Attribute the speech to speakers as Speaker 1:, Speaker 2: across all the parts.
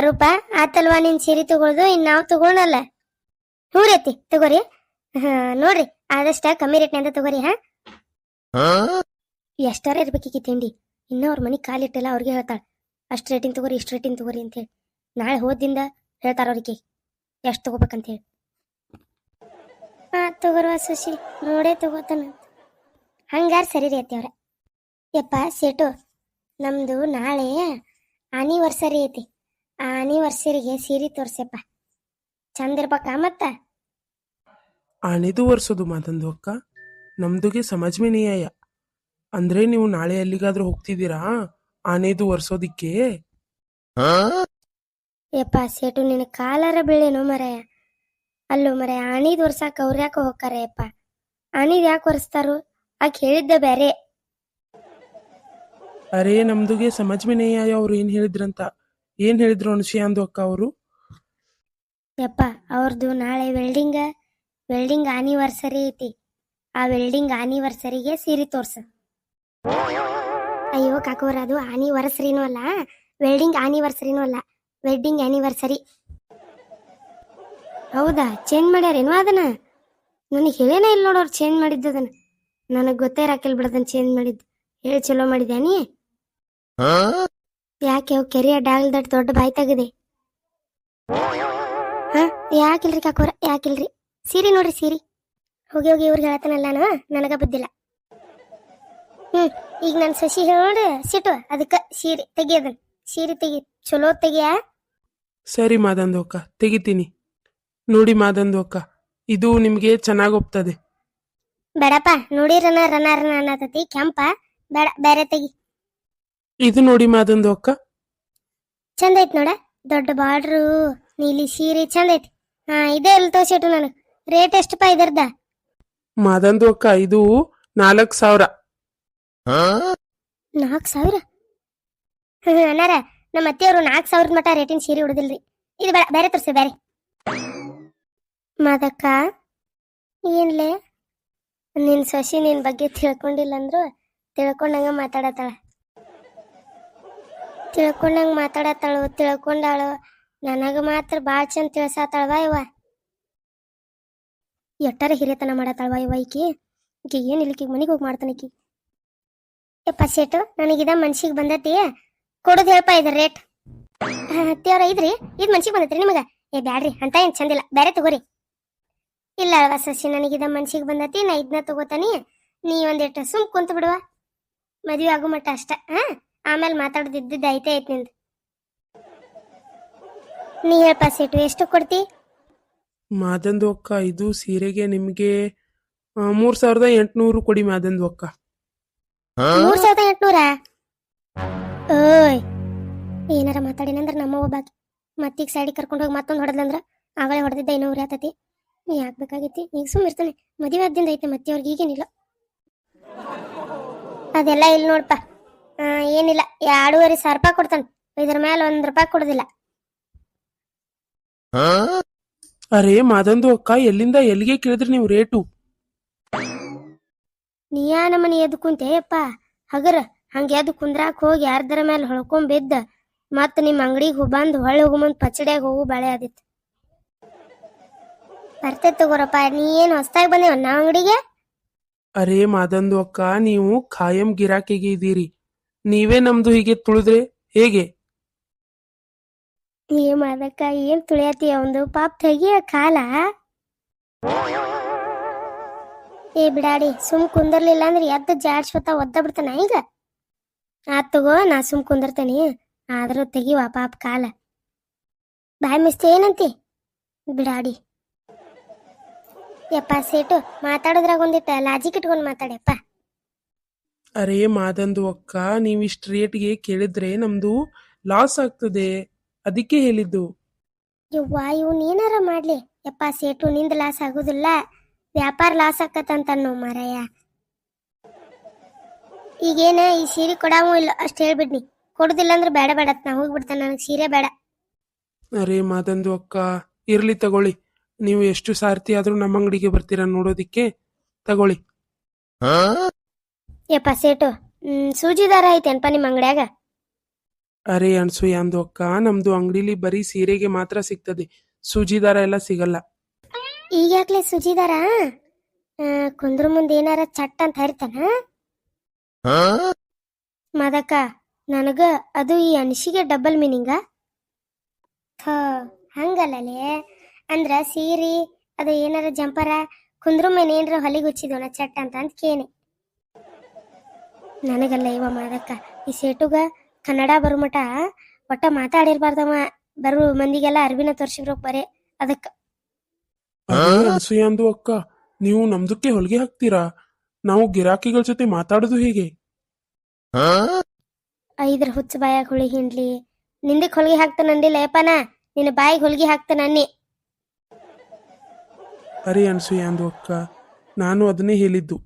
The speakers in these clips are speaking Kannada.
Speaker 1: ರೂಪ. ಆತಲ್ವಾ ನಿನ್ ಸೀರೆ ತಗೊಳ್ದು ಇನ್ ನಾವ್ ತಗೊಳಲ್ಲ. ಹೂರೈತಿ ರೀತಿ ತಗೋರಿ. ಹಾ ನೋಡ್ರಿ ಆದಷ್ಟ ಕಮ್ಮಿ ರೇಟ್ನಿಂದ ತಗೋರಿ ಹಾ. ಎಷ್ಟಾರ ಇರ್ಬೇಕಿ ತಿಂಡಿ? ಇನ್ನ ಅವ್ರ ಮನೆ ಕಾಲಿಟ್ಟಿಲ್ಲ ಅವ್ರಿಗೆ ಹೇಳ್ತಾಳ. ಅಷ್ಟ್ ರೇಟಿನ್ ತಗೋರಿ ಇಷ್ಟ ರೇಟಿನ್ ತಗೋರಿ ಅಂತ ಹೇಳಿ. ನಾಳೆ ಹೋದಿಂದ ಹೇಳ್ತಾರ ಅವ್ರಿಗೆ. ಎಷ್ಟ್ ತಗೋಬೇಕಂತ ಹೇಳಿ. ಆ ತಗೋರುವ ಸುಶಿ ನೋಡೇ ತಗೋತಾನ. ಹಂಗಾರ ಸರಿ ರೀ ಅತ್ತಿ ಅವ್ರ. ಯಪ್ಪ ಸೇಟು ನಮ್ದು ನಾಳೆ ಆನಿವರ್ಸರಿ ಐತಿ. ಆನಿವರ್ಸರಿಗೆ ಸೀರೆ ತೋರ್ಸಪ್ಪ. ಚಂದ ಇರ್ಬೇಕ ಮತ್ತ?
Speaker 2: ಆನೆದು ವರ್ಷದು ಮಾತಂದು ಅಕ್ಕ. ನಮ್ದುಗೆ ಸಮಾಜ ಮೇ ನ್ಯಾಯ. ಅಂದ್ರೆ ನೀವು ನಾಳೆ ಎಲ್ಲಿಗಾದ್ರೂ ಹೋಗ್ತಿದ್ದೀರಾ? ಆನೆದು ವರ್ಷೋದಿಕ್ಕೆ?
Speaker 1: ಯಪ್ಪ ಸೇಟು ನಿನ್ನ ಕಾಲರ ಬೆಳೆನೋ ಮರೆಯ. ಅಲ್ಲೋ ಮರಯ ಆಣಿದ್ ವರ್ಷಾಕ ಅವ್ರ ಯಾಕೆ ಹೋಗ್ತಾರೆ ಯಪ್ಪ? ಆಣಿದ್ ಯಾಕೆ ಒರೆಸ್ತಾರು ಆಕೆ ಹೇಳಿದ್ದ ಬೇರೆ
Speaker 2: ಅರೇ ನಮ್ದುಗೆ ಸಮಾಜ್ ಮೇ ನ್ಯಾಯ ಅವ್ರು ಏನ್ ಹೇಳಿದ್ರಂತ? ಏನ್ ಹೇಳಿದ್ರು ಅನುಷಿ ಅಂದು ಅಕ್ಕ ಅವರು?
Speaker 1: ಯಪ್ಪ ಅವ್ರದ್ದು ನಾಳೆ ವೆಲ್ಡಿಂಗ್ ವೆಲ್ಡಿಂಗ್ ಆನಿವರ್ಸರಿ ಐತಿ. ಆ ವೆಲ್ಡಿಂಗ್ ಆನಿವರ್ಸರಿಗೆ ಸೀರೆ ತೋರ್ಸ. ಅಯ್ಯೋ ಕಾಕೋರ ಅದು ಆನಿವರ್ಸರಿನೂ ಅಲ್ಲ ವೆಲ್ಡಿಂಗ್ ಆನಿವರ್ಸರಿನೂ ಅಲ್ಲ ವೆಡ್ಡಿಂಗ್ ಆನಿವರ್ಸರಿ ಹೌದಾ? ಚೇಂಜ್ ಮಾಡ್ಯಾರೇನು ಅದನ್ನ? ನನಗೆ ಹೇಳೇನೇ ಇಲ್ಲ ನೋಡೋರು ಚೇಂಜ್ ಮಾಡಿದ್ದು ಅದನ್ನ. ನನಗೆ ಗೊತ್ತೇ ಇರಾಕಿಲ್ ಬಿಡದನ್ನ ಚೇಂಜ್ ಮಾಡಿದ್ದು. ಹೇಳಿ ಚಲೋ ಮಾಡಿದ್ಯಾನಿ ಯಾಕೆ ಅವ್ ಕೆರೆಯ ಡಾಗಲ್ ದಟ್ ದೊಡ್ಡ ಬಾಯಿ ತೆಗದೆ ಹಾ? ಯಾಕಿಲ್ರಿ ಕಾಕೋರ? ಯಾಕಿಲ್ರಿ? ಸೀರಿ ನೋಡ್ರಿ ಸೀರಿ. ಹೋಗಿ ಹೋಗಿ ಇವ್ರಿಗೆ ಹೇಳತ್ತನಲ್ಲ ನಾನು ನನಗ ಬುದ್ಧಿಲ್ಲ. ಹ್ಮ್ ಈಗ ನನ್ ಸಸಿ ಹೇಳಿ ಸಿಟ್ಟು. ಅದಕ್ಕ ಸೀರೆ ತೆಗಿಯೋದನ್. ಸೀರೆ ತೆಗಿ ಚಲೋ ತೆಗಿಯ?
Speaker 2: ಸರಿ ಮಾದಂದೋಕ ಅಕ್ಕ ತೆಗಿತೀನಿ. ನೋಡಿ ಮಾದಂದೋಕ ಅಕ್ಕ ಇದು ನಿಮ್ಗೆ ಚೆನ್ನಾಗ್ ಒಪ್ತದೆ.
Speaker 1: ಬೇಡಪ್ಪ ನೋಡಿ ರನ ರನ ರನ ಅನ್ನತತಿ ಕೆಂಪ ಬೇಡ ಬೇರೆ ತೆಗಿ.
Speaker 2: ಇದು ನೋಡಿ ಮಾದಂದು ಅಕ್ಕ.
Speaker 1: ಚಂದ ಐತ್ ನೋಡ ದೊಡ್ಡ ಬಾರ್ಡ್ರು ನೀಲಿ ಸೀರೆ ಚಂದ ಐತಿ ಹಾ ಇದೇ ಎಲ್ಲಿ ತೋರ್ಸಿಟ್ಟು ನಾನು. ರೇಟ್ ಎಷ್ಟಪ್ಪ ಇದರ್ದ
Speaker 2: ಮಾದಂದು ಅಕ್ಕ ಇದು ನಾಲ್ಕ್ ಸಾವಿರ.
Speaker 1: ನಾಲ್ಕು ಸಾವಿರ? ಹ್ಮ್ ಅನ್ನಾರ ನಮ್ಮ ಅತ್ತೆಯವರು ನಾಲ್ಕು ಸಾವಿರದ ಮಟ್ಟ ರೇಟಿನ ಸೀರೆ ಉಡುದಿಲ್ರಿ. ಇದು ಬೇಡ ಬೇರೆ ತೋರಿಸಿ ಬೇರೆ. ಮಾದಕ್ಕ ಏನ್ಲೆ? ನಿನ್ ಸೊಸಿ ನಿನ್ ಬಗ್ಗೆ ತಿಳ್ಕೊಂಡಿಲ್ಲ ಅಂದ್ರು ತಿಳ್ಕೊಂಡಂಗ ಮಾತಾಡತ್ತಾಳ. ತಿಳ್ಕೊಂಡಂಗ ಮಾತಾಡತ್ತಾಳು, ತಿಳ್ಕೊಂಡಾಳು. ನನಗ ಮಾತ್ರ ಭಾಳ ಚಂದ ತಿಳ್ಸಾತಾಳವ ಇವ. ಎಟ್ಟರ ಹಿರಿಯತನ ಮಾಡತ್ತಾಳವ ಇವ ಈಕಿ. ಈಕಿ ಏನು ಇಲ್ಲಿಕಿ ಮನೆಗೆ ಹೋಗಿ ಮಾಡ್ತಾನೆ ಈಕಿ. ಯಪ್ಪ ಸೇಟು ನನಗಿದ ಮನ್ಸಿಗೆ ಬಂದತಿ. ಕೊಡೋದು ಹೇಳ್ಪ ಇದ ರೇಟ್ ಅತ್ತಿಯವ್ರ ಇದ್ರಿ? ಇದು ಮನ್ಸಿಗೆ ಬಂದತ್ರಿ ನಿಮಗ? ಏ, ಬ್ಯಾಡ್ರಿ, ಅಂತ ಏನ್ ಚಂದಿಲ್ಲ ಬೇರೆ ತಗೋರಿ. ಇಲ್ಲ ಅಲ್ವಾ ಸಸಿ ನನಗಿದ ಮನ್ಸಿಗೆ ಬಂದತಿ, ನಾ ಇದನ್ನ ತಗೋತಾನಿ. ನೀ ಒಂದಿಟ್ಟು ಸುಮ್ ಕುಂತ ಬಿಡುವ. ಮದ್ವೆ ಆಗೋ ಮಟ್ಟ ಅಷ್ಟ, ಹಾ? ಆಮೇಲೆ ಮಾತಾಡೋದು ಐತೆ ಐತೆ ನಿಂದು. ನೀ ಹೇಳಪ್ಪ ಸೀಟು ಎಷ್ಟು ಕೊಡ್ತಿ?
Speaker 2: ಮಾದಂದು ಅಕ್ಕ ಇದು ಸೀರೆಗೆ ನಿಮ್ಗೆ ಮೂರ್ ಸಾವಿರದ ಎಂಟ್ನೂರು ಕೊಡಿ ಮಾದಂದು ಅಕ್ಕ
Speaker 1: ಮೂರ್ ಸಾವಿರದ ಎಂಟ್ನೂರ? ಓಯ್ ಏನಾರ ಮಾತಾಡಿನಂದ್ರ ನಮ್ಮ ಒಬ್ಬಾಕಿ ಮತ್ತೀಗ ಸೈಡಿಗೆ ಕರ್ಕೊಂಡು ಹೋಗಿ ಮತ್ತೊಂದು ಹೊಡೆದಂದ್ರ ಆಗಳೇ ಹೊಡೆದಿದ್ದ ಇನ್ನೂ ಉರಿ ಆತತಿ ನೀ ಯಾಕೆ ಈಗ ಸುಮ್ಮ ಇರ್ತಾನೆ. ಮದುವೆ ಆದ್ದಿಂದ ಐತೆ ಮತ್ತೆ ಅವ್ರಿಗೆ ಈಗೇನಿಲ್ಲ ಅದೆಲ್ಲ ಇಲ್ಲಿ ನೋಡಪ್ಪ ಆ, ಏನಿಲ್ಲ ಎರಡೂವರೆ ಸಾವಿರ ರೂಪಾಯಿ ಕೊಡ್ತಾನೆ. ಇದ್ರ ಮೇಲೆ ಒಂದ್ ರೂಪಾಯಿ ಕೊಡುದಿಲ್ಲ.
Speaker 2: ಅರೆ ಮಾದಂದು ಅಕ್ಕ ಎಲ್ಲಿಂದ ಎಲ್ಲಿಗೆ ಕೇಳಿದ್ರಿ ನೀವು ರೇಟು?
Speaker 1: ನೀಯಾ ನಮ್ಮನೆ ಎದ್ದು ಕುಂತೆಯಪ್ಪ ಹಗರ ಹಂಗೆ ಎದ್ದು ಕುಂದ್ರಾಕ್ ಹೋಗಿ ಯಾರ್ದರ ಮೇಲೆ ಹೊಳ್ಕೊಂಡ್ ಬಿದ್ದ ಮತ್ ನಿಮ್ ಅಂಗಡಿಗೆ ಬಂದ್ ಹೊಳ್ಳಿ ಹೋಗುಮಂದ್ ಪಚಡಿಯಾಗ ಹೋಗು ಬಾಳೆ ಆದಿತ್ತು. ಬರ್ತೈತ್ ತಗೋರಪ್ಪ ನೀ ಏನ್ ಹೊಸ್ದಾಗಿ ಬಂದೇವ ನಾ ಅಂಗಡಿಗೆ?
Speaker 2: ಅರೇ ಮಾದಂದು ಅಕ್ಕ ನೀವು ಖಾಯಂ ಗಿರಾಕಿಗೆ ಇದ್ದೀರಿ ನೀವೇ ನಮ್ದು ಹೀಗೆ ತುಳಿದ್ರೆ ಹೇಗೆ?
Speaker 1: ಏ ಮಾದಕ್ಕ ಏನ್ ತುಳಿಯತಿ ಒಂದು ಪಾಪ ತೆಗಿಯ ಕಾಲ. ಏ ಬಿಡಾಡಿ, ಸುಮ್ ಕುಂದರ್ಲಿಲ್ಲ ಅಂದ್ರೆ ಎದ್ದು ಜಾಡ್ಸ್ಕೊತ ಒದ್ದ ಬಿಡ್ತಾನ ಈಗ? ಆತ್ ತಗೋ, ನಾ ಸುಮ್ ಕುಂದರ್ತೇನಿ. ಆದ್ರೂ ತೆಗಿವ ಪಾಪ ಕಾಲ. ಬಾಯ್ ಮಿಸ್ತಿ, ಏನಂತಿ? ಬಿಡಾಡಿ. ಯಪ್ಪ, ಸೇಟು, ಮಾತಾಡೋದ್ರಾಗ ಒಂದಿಟ್ಟ ಲಾಜಿಕ್ ಇಟ್ಕೊಂಡು ಮಾತಾಡ್ಯಪ್ಪ.
Speaker 2: ಅರೇ ಮಾದಂದು ಅಕ್ಕ ನೀವು ಇಷ್ಟು ರೇಟ್ಗೆ ಕೇಳಿದ್ರೆ ನಮ್ದು ಲಾಸ್ ಆಗ್ತದೆ. ಅದಕ್ಕೆ ಹೇಳಿದ್ದು.
Speaker 1: ಯವ್ವ ಇವ್ನ ಏನಾರ ಮಾಡ್ಲಿ. ಯಪ್ಪ ಸೇಟು ನಿಂದ ಲಾಸ್ ಆಗುದಿಲ್ಲ. ವ್ಯಾಪಾರ ಲಾಸ್ ಆಕತ್ತಂತನ್ನು ಮಾರಾಯ. ಈಗೇನ ಈ ಸೀರೆ ಕೊಡಾವು ಇಲ್ಲ ಅಷ್ಟು ಹೇಳ್ಬಿಡ್ನಿ. ಕೊಡುದಿಲ್ಲ ಅಂದ್ರೆ ಬೇಡ ಬೇಡ ನಾ ಹೋಗ್ಬಿಡ್ತಾನೆ ನನಗೆ ಸೀರೆ ಬೇಡ.
Speaker 2: ಅರೆ ಮಾದಂದು ಅಕ್ಕ ಇರ್ಲಿ ತಗೊಳ್ಳಿ. ನೀವು ಎಷ್ಟು ಸಾರ್ತಿ ಆದ್ರೂ ನಮ್ಮ ಅಂಗಡಿಗೆ ಬರ್ತೀರಾ ನೋಡೋದಿಕ್ಕೆ. ತಗೊಳ್ಳಿ.
Speaker 1: ಯಪ್ಪ ಸೇಟು ಹ್ಮ್ ಸೂಜಿ ದಾರ ಐತೇನ್ಪ ನಿಮ್ಮ ಅಂಗಡ್ಯಾಗ?
Speaker 2: ಅರೆ ಅನ್ಸು ಯಾಂದು ಅಕ್ಕ ನಮ್ದು ಅಂಗಡಿಲಿ ಬರೀ ಸೀರೆಗೆ ಮಾತ್ರ ಸಿಗ್ತದೆ. ಸೂಜಿ ದಾರ ಎಲ್ಲ ಸಿಗಲ್ಲ.
Speaker 1: ಈಗ ಯಾಕ್ಲೆ ಸುಜಿದಾರ ಕುಂದ್ರ ಮುಂದೆ ಏನಾರ ಚಟ್ ಅಂತ ಹರಿತಾನ? ಮದಕ ನನಗ ಅದು ಈ ಅನಿಸಿಗೆ ಡಬಲ್ ಮೀನಿಂಗ? ಥೋ ಹಂಗಲ್ಲಲೇ. ಅಂದ್ರ ಸೀರಿ ಅದು ಏನಾರ ಜಂಪರ ಕುಂದ್ರ ಮೇಲೆ ಏನಾರ ಹೊಲಿಗೆ ಹುಚ್ಚಿದವನ ಚಟ್ ಅಂತ ಅಂತ ಕೇನಿ. ನನಗಲ್ಲ ಇವ ಮಾಡಕ್ಕ ಈ ಸೇಟುಗ ಕನ್ನಡ ಬರುಮಟ ಒಟ್ಟ ಮಾತಾಡಿರ್ಬಾರ್ದವ. ಬರು ಮಂದಿಗೆಲ್ಲ ಅರಿವಿನ ತೋರ್ಸಿಬ್ರೋಕ್ ಬರೇ. ಅದಕ್ಕ.
Speaker 2: ಅದೇ ಅನ್ಸೂಯ ಅಂದು ಅಕ್ಕ. ನೀವು ನಮ್ದಕ್ಕೆ ಹೊಲಿಗೆ ಹಾಕ್ತೀರಾ? ನಾವು ಗಿರಾಕಿಗಳ ಜೊತೆ ಮಾತಾಡೋದು ಹೇಗೆ?
Speaker 1: ಐದ್ರ ಹುಚ್ಚ ಬಾಯಾಗ ಹುಳಿ ಹಿಂಡ್ಲಿ. ನಿಂದಕ್ ಹೊಲಿಗೆ ಹಾಕ್ತ ಅಂದಿಲ್ಲ ಯಪ್ಪನ? ನಿನ್ನ ಬಾಯಿಗೆ ಹೊಲಿಗೆ ಹಾಕ್ತ ಅನ್ನಿ
Speaker 2: ಅರೆ ಅನ್ಸೂಯ ಅಂದು ಅಕ್ಕ. ನಾನು ಅದನ್ನೇ ಹೇಳಿದ್ದು.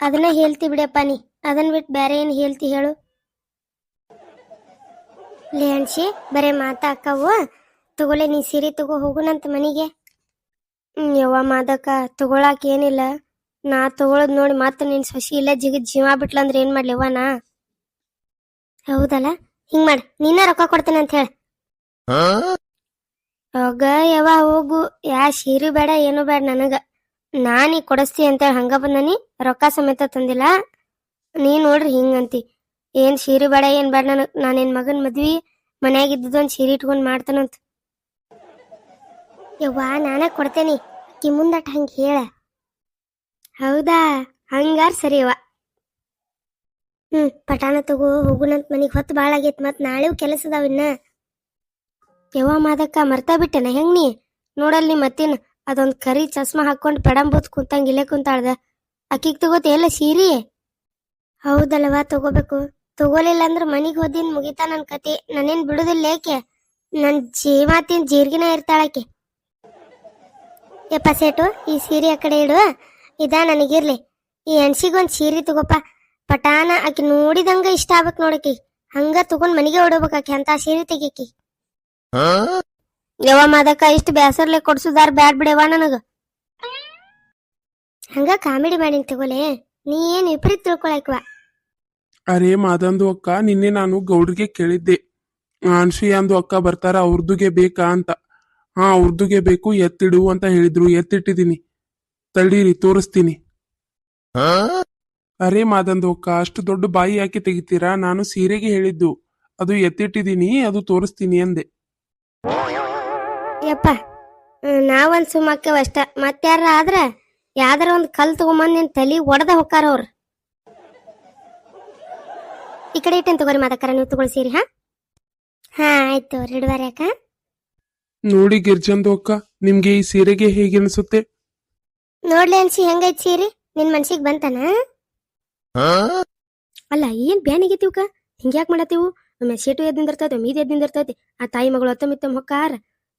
Speaker 1: ಅದನ್ನ ಹೇಳ್ತಿ ಬಿಡಪ್ಪ ನೀ. ಅದನ್ನ ಬಿಟ್ಟು ಬೇರೆ ಏನ್ ಹೇಳ್ತಿ ಹೇಳು. ಲೇ ಅನ್ಸಿ ಬರೇ ಮಾತಾ ಅಕ್ಕವು. ತಗೊಲೆ ನೀ ಸೀರೆ ತಗೋ ಹೋಗುನಂತ ಮನಿಗೆ. ಹ್ಮ್, ಯವ್ವ ಮಾದಕ್ಕ ತಗೊಳಕ್ ಏನಿಲ್ಲ. ನಾ ತಗೊಳದ್ ನೋಡಿ ಮತ್ತೆ ನಿನ್ ಸೊಸಿ ಇಲ್ಲ ಜಿಗ ಜೀವ ಬಿಟ್ಲಂದ್ರೆ ಏನ್ ಮಾಡ್ಲಿವ್ವ ನಾ? ಹೌದಲ್ಲ? ಹಿಂಗ್ ಮಾಡ್. ನಿನ್ನ ರೊಕ್ಕ ಕೊಡ್ತೇನೆ ಅಂತ ಹೇಳ. ಹೋಗ ಯವ್ವ ಹೋಗು. ಯಾ ಸೀರೆ ಬೇಡ ಏನು ಬೇಡ ನನಗ. ನಾನೀ ಕೊಡಸ್ತಿ ಅಂತೇಳಿ ಹಂಗ ಬಂದನಿ, ರೊಕ್ಕ ಸಮೇತ ತಂದಿಲ್ಲ. ನೀ ನೋಡ್ರಿ ಹಿಂಗಂತಿ ಏನ್ ಸೀರೆ ಬೇಡ, ಏನ್ ಬೇಡ, ನನ್ ನಾನೇನ್ ಮಗನ್ ಮದ್ವಿ, ಮನ್ಯಾಗ ಇದ್ದದೊಂದ್ ಸೀರೆ ಇಟ್ಕೊಂಡ್ ಮಾಡ್ತಾನಂತ. ಯವ್ವಾ, ನಾನ ಕೊಡ್ತೇನಿ. ಅಕ್ಕಿ ಮುಂದಟ ಹಂಗ ಹೇಳ. ಹೌದಾ? ಹಂಗಾರ್ ಸರಿ ಯವ್ವ. ಹ್ಮ್ ಪಟಾಣ ತಗೋ, ಹೋಗುನಂತ ಮನಿಗ್ ಹೊತ್ತು ಭಾಳ ಆಗೈತ್ ಮತ್ ನಾಳೆವ್ ಕೆಲಸ ಇನ್ನ. ಯವ್ವ ಮಾದಕ್ಕ, ಮರ್ತಾ ಬಿಟ್ಟೆನ ಹೆಂಗ್ ನೀ? ನೋಡಲ್ ನೀ ಮತ್ತಿನ ಅದೊಂದ್ ಕರಿ ಚಸ್ಮಾ ಹಾಕೊಂಡ್ ಪೆಡಂಬೂತ್ ಕುಂತಂಗ ಇಲ್ಲೇ ಕುಂತಾಳ್ದ. ಅಕ್ಕಿಗೆ ತಗೋತಿ ಎಲ್ಲ ಸೀರಿ? ಹೌದಲ್ವ, ತಗೋಬೇಕು. ತಗೋಲಿಲ್ಲ ಅಂದ್ರೆ ಮನೆಗೆ ಹೋದಿನ್ ಮುಗಿತಾ ನನ್ ಕತಿ. ನಾನೇನ್ ಬಿಡುದಿಲ್ಲ ಏಕೆ? ನನ್ ಜೀವಾತಿನ್ ಜೀರ್ಗಿನ ಇರ್ತಾಳಕ್ಕೆ ಯಪ್ಪ ಸೇಟು, ಈ ಸೀರೆ ಆ ಕಡೆ ಇಡು. ಇದ ನನಗಿರ್ಲಿ. ಈ ಹೆಣ್ಸಿಗೊಂದ್ ಸೀರೆ ತಗೋಪ್ಪ ಪಟಾನ ಆಕಿ ನೋಡಿದಂಗ ಇಷ್ಟ ಆಗ್ಬೇಕು ನೋಡಕಿ ಹಂಗ ತಗೊಂಡ್ ಮನಿಗೆ ಹೊಡಬೇಕಾಕಿ ಅಂತ ಸೀರೆ ತೆಗಿಕಿ. ಯವ ಮಾದಕ್ಕ ಇಷ್ಟು ಬೇಸರ್ಲೆ ಕೊಡ್ಸುದಾರ್ ಬ್ಯಾಡ್ ಬಿಡವ ನನಗ. ಹಂಗ ಕಾಮಿಡಿ ಮಾಡಿನ್ ತಗೋಲೆ ನೀ ಏನ್ ವಿಪರೀತ ತಿಳ್ಕೊಳಕ್ವ.
Speaker 2: ಅರೆ ಮಾದಂದು ಅಕ್ಕ ನಿನ್ನೆ ನಾನು ಗೌಡ್ರಿಗೆ ಕೇಳಿದ್ದೆ. ಅನ್ಸಿ ಅಂದು ಅಕ್ಕ ಬರ್ತಾರ ಅವ್ರದುಗೆ ಬೇಕಾ ಅಂತ. ಹಾ ಅವ್ರದುಗೆ ಬೇಕು ಎತ್ತಿಡು ಅಂತ ಹೇಳಿದ್ರು ಎತ್ತಿಟ್ಟಿದೀನಿ. ತಡೀರಿ ತೋರಿಸ್ತೀನಿ. ಅರೆ ಮಾದಂದು ಅಕ್ಕ ಅಷ್ಟು ದೊಡ್ಡ ಬಾಯಿ ಯಾಕೆ ತೆಗಿತೀರಾ? ನಾನು ಸೀರೆಗೆ ಹೇಳಿದ್ದು. ಅದು ಎತ್ತಿಟ್ಟಿದೀನಿ ಅದು ತೋರಿಸ್ತೀನಿ ಅಂದೆ.
Speaker 1: ಯಪ್ಪ ನಾವಂದ್ ಸುಮ್ಮಕ್ಕವ ಅಷ್ಟ. ಮತ್ಯಾರ ಆದ್ರ ಯಾವ್ದಾರ ಒಂದ್ ಕಲ್ ತಗೊಂಬಂದ್ ನಿನ್ ತಲಿ ಒಡದ ಹೊಕ್ಕಾರ ಅವ್ರ. ಈ ಕಡೆ ಇಟ್ಟೇನ್ ತಗೋರಿ ಮಾತಕ್ಕಾರ ನೀವು ತಗೊಳ್ಸಿರಿ ಹಾ? ಹಾ ಆಯ್ತು ಅವ್ರ ಹಿಡುವಾರ ಯಾಕ
Speaker 2: ನೋಡಿ ಗಿರ್ಜಂದು ಅಕ್ಕ ನಿಮ್ಗೆ ಈ ಸೀರೆಗೆ ಹೇಗೆ ಅನಿಸುತ್ತೆ?
Speaker 1: ನೋಡ್ಲಿ ಅನ್ಸಿ ಹೆಂಗೈತ್ ಸೀರಿ? ನಿನ್ ಮನ್ಸಿಗ್ ಬಂತಾನ? ಅಲ್ಲ ಏನ್ ಬ್ಯಾನಿಗೈತಿವ್ಕ ಹಿಂಗ್ಯಾಕ್ ಮಾಡತ್ತೀವು? ಒಮ್ಮೆ ಶೇಟು ಎದ್ದಿಂದಿರ್ತೈತೆ ಮೀದ್ ಎದ್ದಿಂದಿರ್ತೈತಿ ಆ ತಾಯಿ ಮಗಳು ಅತ್ತ ಮಿತ್ತಮ್ ಹೊಕ್ಕಾರ.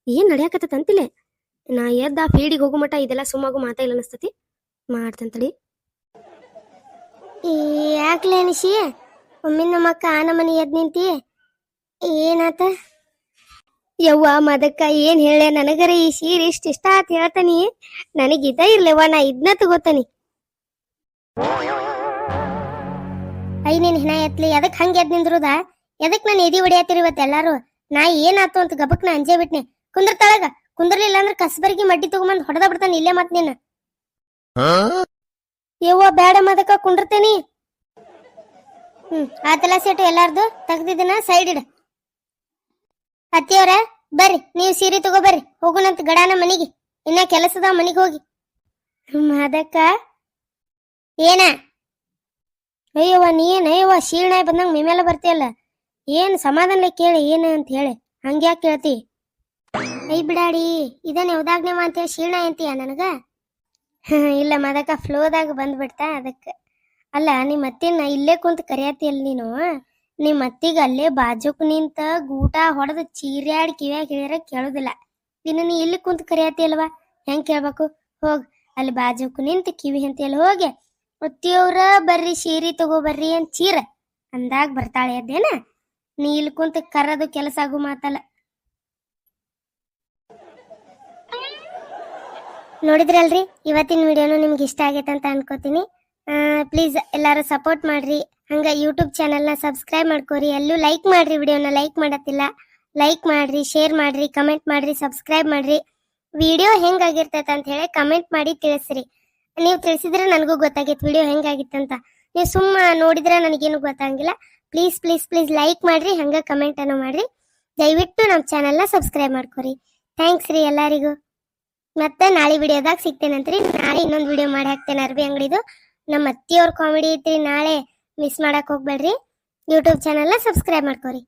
Speaker 1: ಏನ್ ನಡ್ಯಾಕತ್ತ ಅಂತಿಲೆ? ನಾ ಎದ್ದ ಫೀಡಿಗೆ ಹೋಗೋ ಮಟ ಇದೆಲ್ಲ ಸುಮ್ಮಾಗು ಮಾತಾ ಇಲ್ಲ ಅನಸ್ತತಿ. ಮಾಡ್ತಂತಳಿ ಯಾಕ್ಲೆ ಅನಿಸಿ ಒಮ್ಮೆ ನಮ್ಮಕ್ಕ ಆನ ಮನೆ ಎದ್ ನಿಂತಿ. ಏನಾತ? ಯವ್ವ ಮದಕ್ಕ ಏನ್ ಹೇಳ ನನಗರ ಈ ಸೀರೆ ಇಷ್ಟ ಇಷ್ಟ ಆತ ಹೇಳ್ತಾನಿ. ನನಗ ಇದ ಇರ್ಲಿವ ನಾ ಇದನ್ನ ತಗೋತಾನಿ. ಐ ನೀನ್ ಹಿನ ಎತ್ಲಿ ಎದಕ್ ಹಂಗ ಎದ್ ನಿಂದ್ರುದ? ಎದಕ್ ನಾನು ಎದಿ ಹೊಡಿಯತ್ತೀರಿ ಇವತ್ತು ಎಲ್ಲಾರು ನಾ ಏನಾತು ಅಂತ ಗಬಕ್ ನಾ ಅಂಜೇ ಬಿಟ್ನೆ. ಕುಂದ್ರ ತಳಗ ಕುಂದ್ರಲಿಲ್ಲ ಅಂದ್ರ ಕಸ್ಬರ್ಗಿ ಮಡ್ಡಿ ತಗೊಂಬಂದ್ ಹೊಡೆದ ಬಿಡ್ತಾನೆ ಇಲ್ಲೇ ಮತ್ ನೀನ್. ಯವ್ವ ಬೇಡ ಮದಕ ಕುಂಡ್ರತೇನಿ ಹ್ಮ್ ಆತಲ ಸೆಟ್ ಎಲ್ಲಾರ್ದು? ತೆಗ್ದಿದ್ದೀನ ಸೈಡ್ ಇಡ. ಅತ್ತಿಯವ್ರ ಬರ್ರಿ ನೀವು ಸೀರೆ ತಗೋಬರ್ರಿ ಬರ್ರಿ. ಹೋಗುನಂತ ಗಡಾನ ಮನಿಗೆ. ಇನ್ನ ಕೆಲಸದ ಮನಿಗೆ ಹೋಗಿ. ಅದಕ್ಕ? ಏನ? ಅಯ್ಯವ್ವ ನೀನ್ ಅಯ್ಯವ್ವ ಶೀರ್ಣಾಯ್ ಬಂದಂಗ ಮೇಮೇಲೆ ಬರ್ತೀಯಲ್ಲ. ಏನ್ ಸಮಾಧಾನ ಕೇಳಿ ಏನ ಅಂತ ಹೇಳಿ. ಹಂಗ್ಯಾಕ್ ಕೇಳ್ತಿ? ಐ ಬಿಡಾಡಿ, ಇದನ್ನ ಯಾವ್ದಾಗ್ನೇ ಅಂತೇಳಿ ಶೀರ್ಣ ಅಂತೀಯ ನನಗ? ಇಲ್ಲ ಮದಕ ಫ್ಲೋದಾಗ ಬಂದ್ಬಿಡ್ತಾ ಅದಕ್ಕ. ಅಲ್ಲ ನಿಮ್ಮ ಅತ್ತಿನ ಇಲ್ಲೇ ಕುಂತ ಕರಿಯತಿಯಲ್ಲ ನೀನು? ನಿಮ್ಮ ಅತ್ತಿಗ ಅಲ್ಲೇ ಬಾಜುಕ್ ನಿಂತ ಗೂಟ ಹೊಡೆದ ಚೀರ್ಯಾಡ್ ಕಿವ್ಯಾಗ ಹೇಳಿದ್ರೆ ಕೇಳುದಿಲ್ಲ. ಇನ್ನು ನೀ ಇಲ್ಲಿ ಕುಂತ ಕರಿಯತಿಯಲ್ವಾ ಹೆಂಗ್ ಕೇಳ್ಬೇಕು? ಹೋಗ್, ಅಲ್ಲಿ ಬಾಜುಕ್ ನಿಂತ ಕಿವಿ ಅಂತೇಳಿ ಹೋಗಿ. ಒತ್ತಿಯವ್ರ ಬರ್ರಿ ಶೀರಿ ತಗೋ ಬರ್ರಿ ಅಂತ ಚೀರ? ಅಂದಾಗ ಬರ್ತಾಳೆ ಅದೇನ? ನೀ ಇಲ್ಲಿ ಕುಂತ ಕರದು ಕೆಲಸ ಆಗು ಮಾತಲ್ಲ. ನೋಡಿದ್ರಲ್ರಿ? ಇವತ್ತಿನ ವಿಡಿಯೋನು ನಿಮ್ಗೆ ಇಷ್ಟ ಆಗೈತೆ ಅಂತ ಅನ್ಕೋತೀನಿ. ಪ್ಲೀಸ್ ಎಲ್ಲರೂ ಸಪೋರ್ಟ್ ಮಾಡ್ರಿ. ಹಂಗೆ ಯೂಟ್ಯೂಬ್ ಚಾನಲ್ನ ಸಬ್ಸ್ಕ್ರೈಬ್ ಮಾಡ್ಕೋರಿ. ಎಲ್ಲೂ ಲೈಕ್ ಮಾಡ್ರಿ ವಿಡಿಯೋನ. ಲೈಕ್ ಮಾಡತ್ತಿಲ್ಲ. ಲೈಕ್ ಮಾಡ್ರಿ ಶೇರ್ ಮಾಡ್ರಿ ಕಮೆಂಟ್ ಮಾಡ್ರಿ ಸಬ್ಸ್ಕ್ರೈಬ್ ಮಾಡ್ರಿ. ವಿಡಿಯೋ ಹೆಂಗಾಗಿರ್ತೈತೆ ಅಂತ ಹೇಳಿ ಕಮೆಂಟ್ ಮಾಡಿ ತಿಳಿಸ್ರಿ. ನೀವು ತಿಳಿಸಿದ್ರೆ ನನಗೂ ಗೊತ್ತಾಗೈತೆ ವಿಡಿಯೋ ಹೆಂಗಾಗಿತ್ತಂತ ನೀವು ಸುಮ್ಮ ನೋಡಿದ್ರೆ ನನಗೇನು ಗೊತ್ತಾಗಿಲ್ಲ ಪ್ಲೀಸ್ ಪ್ಲೀಸ್ ಪ್ಲೀಸ್ ಲೈಕ್ ಮಾಡ್ರಿ, ಹಂಗೆ ಕಮೆಂಟ್ ಅನ್ನು ಮಾಡ್ರಿ. ದಯವಿಟ್ಟು ನಮ್ಮ ಚಾನಲ್ನ ಸಬ್ಸ್ಕ್ರೈಬ್ ಮಾಡ್ಕೊರಿ. ಥ್ಯಾಂಕ್ಸ್ ರೀ ಎಲ್ಲರಿಗೂ. ಮತ್ತೆ ನಾಳೆ ವಿಡಿಯೋದಾಗ ಸಿಗ್ತೇನಂತ್ರಿ ನಾಳೆ ಇನ್ನೊಂದು ವಿಡಿಯೋ ಮಾಡಿ ಹಾಕ್ತೇನೆ ಅರ್ಬಿ ಅಂಗಡಿದು. ನಮ್ಮ ಅತ್ತಿಯವ್ರ ಕಾಮಿಡಿ ಐತ್ರಿ, ನಾಳೆ ಮಿಸ್ ಮಾಡಕ್ ಹೋಗ್ಬೇಡ್ರಿ. ಯೂಟ್ಯೂಬ್ ಚಾನಲ್ನ ಸಬ್ಸ್ಕ್ರೈಬ್ ಮಾಡ್ಕೋರಿ.